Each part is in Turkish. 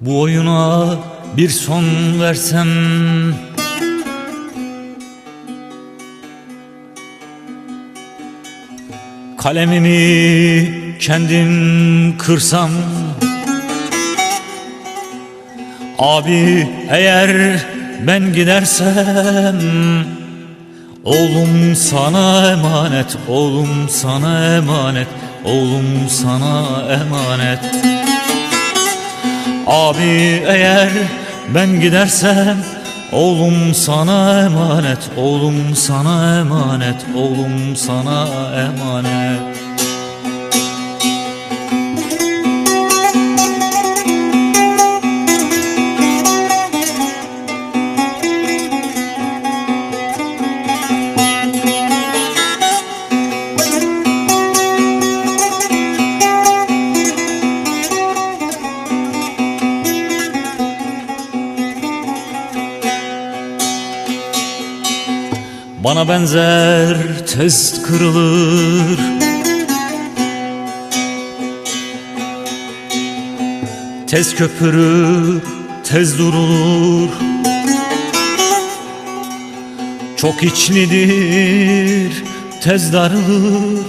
Bu oyuna bir son versem. Kalemimi kendim kırsam. Abi eğer ben gidersem Oğlum sana emanet, oğlum sana emanet, oğlum sana emanet Abi eğer ben gidersem Oğlum sana emanet, oğlum sana emanet, oğlum sana emanet Bana benzer tez kırılır. Tez köpürür, tez durulur. Çok içlidir, tez darılır.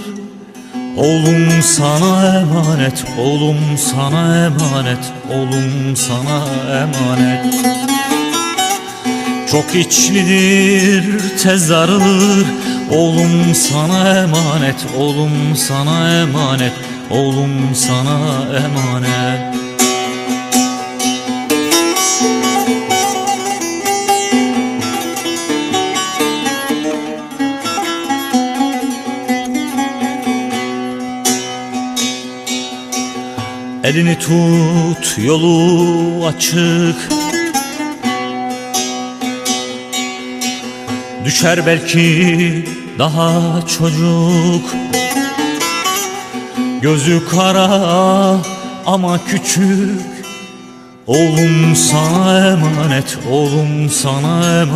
Oğlum sana emanet, oğlum sana emanet, oğlum sana emanet çok içlidir tez darılır Oğlum sana emanet Oğlum sana emanet. Oğlum sana emanet. Elini tut yolu açık Düşer belki daha çocuk. Gözü kara ama küçük. Oğlum sana emanet, oğlum sana emanet